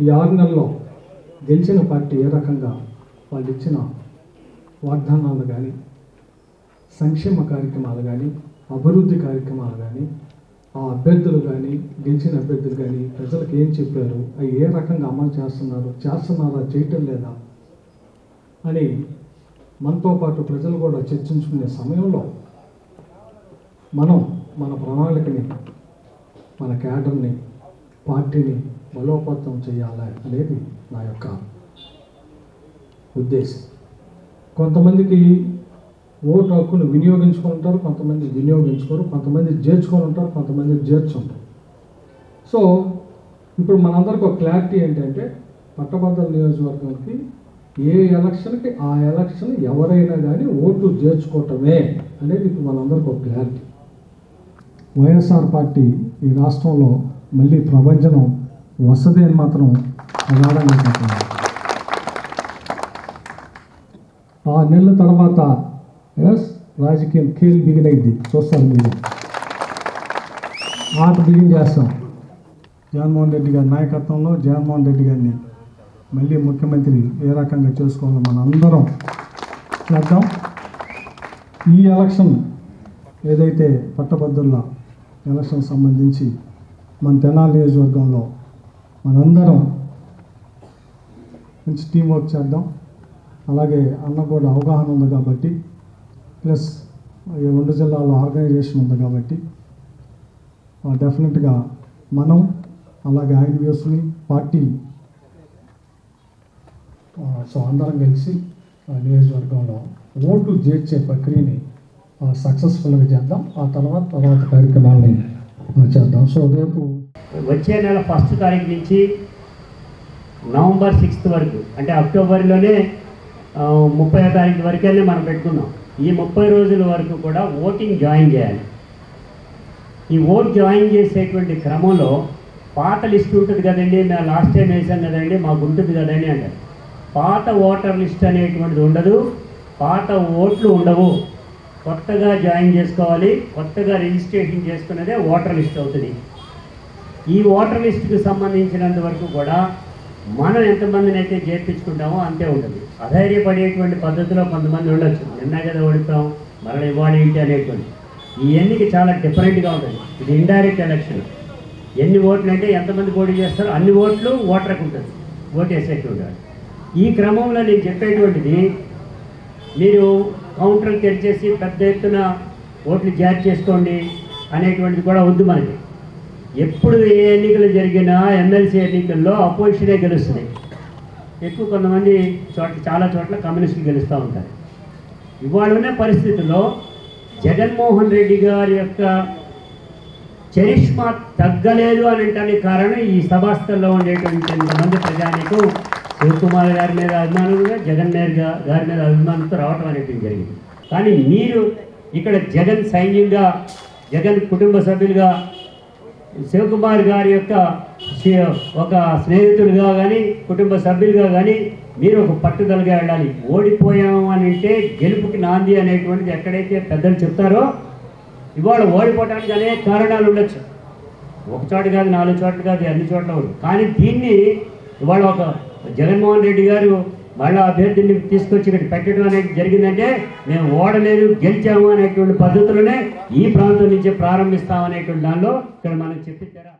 ఈ ఆరు నెలల్లో గెలిచిన పార్టీ ఏ రకంగా వాళ్ళు ఇచ్చిన వాగ్దానాలు కానీ సంక్షేమ కార్యక్రమాలు కానీ అభివృద్ధి కార్యక్రమాలు కానీ ఆ అభ్యర్థులు కానీ గెలిచిన అభ్యర్థులు కానీ ప్రజలకు ఏం చెప్పారు? అవి ఏ రకంగా అమలు చేస్తున్నారు? చేస్తున్నారా? చేయటం లేదా? అని మనతో పాటు ప్రజలు కూడా చర్చించుకునే సమయంలో మనం మన ప్రణాళికని మన క్యాడర్ని పార్టీని బలోపేతం చేయాలి అనేది నా యొక్క ఉద్దేశం. కొంతమందికి ఓటు హక్కును వినియోగించుకుంటారు కొంతమంది వినియోగించుకోరు కొంతమంది చేర్చుకొని ఉంటారు కొంతమంది చేర్చుంటారు సో ఇప్పుడు మనందరికి ఒక క్లారిటీ ఏంటంటే పట్టభద్రుల నియోజకవర్గానికి ఏ ఎలక్షన్కి ఆ ఎలక్షన్ ఎవరైనా కానీ ఓటు చేర్చుకోవటమే అనేది ఇప్పుడు మనందరికి ఒక క్లారిటీ. వైఎస్ఆర్ పార్టీ ఈ రాష్ట్రంలో మళ్ళీ ప్రపంచం వసతి అని మాత్రం ప్రగాఢంగా చెప్తున్నారు ఆ నెలల తర్వాత ఎస్ రాజకీయం ఖేల్ బిగిన్ అయింది. చూస్తాను మీరు. ఆట బిగిన్ చేస్తాం. జగన్మోహన్ రెడ్డి గారి నాయకత్వంలో జగన్మోహన్ రెడ్డి గారిని మళ్ళీ ముఖ్యమంత్రి ఏ రకంగా చేసుకోవాలో మన అందరం చేద్దాం. ఈ ఎలక్షన్ ఏదైతే పట్టభద్రుల ఎలక్షన్ సంబంధించి మన తెనాలి నియోజకవర్గంలో మనందరం మంచి టీం వర్క్ చేద్దాం. అలాగే అన్న కూడా అవగాహన ఉంది కాబట్టి ప్లస్ ఈ రెండు జిల్లాలో ఆర్గనైజేషన్ ఉంది కాబట్టి డెఫినెట్గా మనం అలాగే ఆయన వ్యూస్ని పార్టీ సో అందరం కలిసి నియోజకవర్గంలో ఓటు చేర్చే ప్రక్రియని సక్సెస్ఫుల్గా చేద్దాం. ఆ తర్వాత తర్వాత కార్యక్రమాలని చేద్దాం. సో రేపు వచ్చే నెల ఫస్ట్ తారీఖు నుంచి నవంబర్ సిక్స్త్ వరకు అంటే అక్టోబర్లోనే ముప్పై తారీఖు వరకే మనం పెట్టుకున్నాం ఈ ముప్పై రోజుల వరకు కూడా ఓటింగ్ జాయిన్ చేయాలి. ఈ ఓట్ జాయిన్ చేసేటువంటి క్రమంలో పాత లిస్ట్ ఉంటుంది కదండి మేము లాస్ట్ టైం వేసాం కదండి మాకు ఉంటుంది కదండి అంటారు. పాత ఓటర్ లిస్ట్ అనేటువంటిది ఉండదు పాత ఓట్లు ఉండవు. కొత్తగా జాయిన్ చేసుకోవాలి కొత్తగా రిజిస్ట్రేషన్ చేసుకున్నదే ఓటర్ లిస్ట్ అవుతుంది. ఈ ఓటర్ లిస్టుకి సంబంధించినంత వరకు కూడా మనం ఎంతమందిని అయితే చేర్పించుకుంటామో అంతే ఉంటుంది. అధైర్యపడేటువంటి పద్ధతిలో కొంతమంది ఉండొచ్చు. నిన్న కదా ఓడిపోయాం మరల ఇవ్వాలి ఏంటి అనేటువంటి. ఈ ఎన్నిక చాలా డిఫరెంట్గా ఉంటుంది. ఇది ఇండైరెక్ట్ ఎలక్షన్ ఎన్ని ఓట్లు అంటే ఎంతమంది పోటీ చేస్తారో అన్ని ఓట్లు ఓటర్కి ఉంటుంది. ఓటు వేసేటువంటి వాడు. ఈ క్రమంలో నేను చెప్పేటువంటిది మీరు కౌంటర్ తెరిచేసి పెద్ద ఎత్తున ఓట్లు జారీ చేసుకోండి అనేటువంటిది కూడా వద్దు మనకి. ఎప్పుడు ఏ ఎన్నికలు జరిగినా ఎమ్మెల్సీ ఎన్నికల్లో అపోజిషనే గెలుస్తుంది. ఎక్కువ కొంతమంది చోట్ల చాలా చోట్ల కమ్యూనిస్టులు గెలుస్తూ ఉంటారు. ఇవాళ ఉన్న పరిస్థితుల్లో జగన్మోహన్ రెడ్డి గారి యొక్క చరిష్మా తగ్గలేదు అని అంటానికి కారణం ఈ సభాస్థల్లో ఉండేటువంటి కొంతమంది ప్రజానికం శివకుమార్ గారి మీద అభిమానులుగా జగన్ గారి మీద అభిమానంతో రావటం అనేటువంటి జరిగింది. కానీ మీరు ఇక్కడ జగన్ సైన్యంగా జగన్ కుటుంబ సభ్యులుగా శివకుమార్ గారి యొక్క ఒక స్నేహితులుగా కానీ కుటుంబ సభ్యులుగా కానీ మీరు ఒక పట్టుదలగా వెళ్ళాలి. ఓడిపోయాము అని అంటే గెలుపుకి నాంది అనేటువంటిది ఎక్కడైతే పెద్దలు చెప్తారో ఇవాళ ఓడిపోవడానికి అనేక కారణాలు ఉండొచ్చు. ఒక చోట కాదు నాలుగు చోట్ల కాదు అన్ని చోట్ల కానీ దీన్ని ఇవాళ ఒక జగన్మోహన్ రెడ్డి గారు మళ్ళీ అభ్యర్థిని తీసుకొచ్చి ఇక్కడ పెట్టడం అనేది జరిగిందంటే మేము ఓడలేదు గెలిచాము అనేటువంటి పద్ధతులనే ఈ ప్రాంతం నుంచి ప్రారంభిస్తాం అనేటువంటి దానిలో ఇక్కడ మనం చెప్పించారా